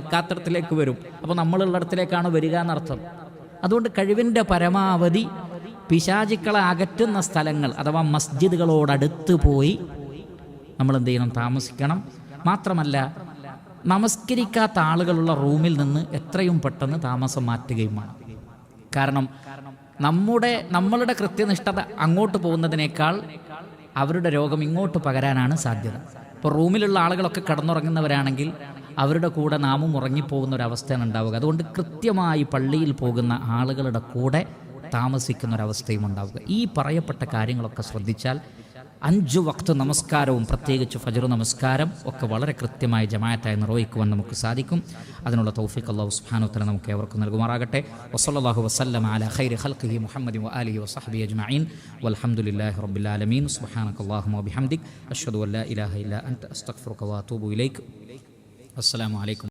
നടക്കാത്തടത്തിലേക്ക് വരും. അപ്പോൾ നമ്മളുള്ളിടത്തിലേക്കാണ് വരിക എന്നർത്ഥം അതുകൊണ്ട് കഴിവിന്റെ പരമാവധി പിശാചിക്കളെ അകറ്റുന്ന സ്ഥലങ്ങൾ അഥവാ മസ്ജിദുകളോടടുത്ത് പോയി നമ്മൾ എന്ത് ചെയ്യണം താമസിക്കണം. മാത്രമല്ല നമസ്കരിക്കാത്ത ആളുകളുള്ള റൂമിൽ നിന്ന് എത്രയും പെട്ടെന്ന് താമസം മാറ്റുകയും വേണം. കാരണം നമ്മുടെ നമ്മളുടെ കൃത്യനിഷ്ഠത അങ്ങോട്ട് പോകുന്നതിനേക്കാൾ അവരുടെ രോഗം ഇങ്ങോട്ട് പകരാനാണ് സാധ്യത. ഇപ്പോൾ റൂമിലുള്ള ആളുകളൊക്കെ കിടന്നുറങ്ങുന്നവരാണെങ്കിൽ അവരുടെ കൂടെ നാമും ഉറങ്ങിപ്പോകുന്ന ഒരു അവസ്ഥയാണ് ഉണ്ടാവുക അതുകൊണ്ട് കൃത്യമായി പള്ളിയിൽ പോകുന്ന ആളുകളുടെ കൂടെ താമസിക്കുന്ന ഒരവസ്ഥയും ഉണ്ടാവുക ഈ പറയപ്പെട്ട കാര്യങ്ങളൊക്കെ ശ്രദ്ധിച്ചാൽ അഞ്ചു വക്ത് നമസ്കാരവും പ്രത്യേകിച്ച് ഫജറു നമസ്കാരം ഒക്കെ വളരെ കൃത്യമായി ജമായത്തായി നിർവഹിക്കുവാൻ നമുക്ക് സാധിക്കും. അതിനുള്ള തൗഫീഖ് അള്ളാഹു സുബ്ഹാനഹു നമുക്ക് ഏവർക്കും നൽകുമാറാകട്ടെ. വസ്ലാഹു വസ്ലം അല ഖൈരി ഖൽഖിഹി മുഹമ്മദി അലി വസഹബി അജ്മീൻ വൽഹംദുലില്ലാഹി റബ്ബിൽ ആലമീൻ. അള്ളാഹു വബിഹംദിക് അഷ്ഹദു അല്ലാ ഇലാഹ ഇല്ല അസ്തഗ്ഫിറുക വഅതൂബു ഇലൈക്. والسلام عليكم.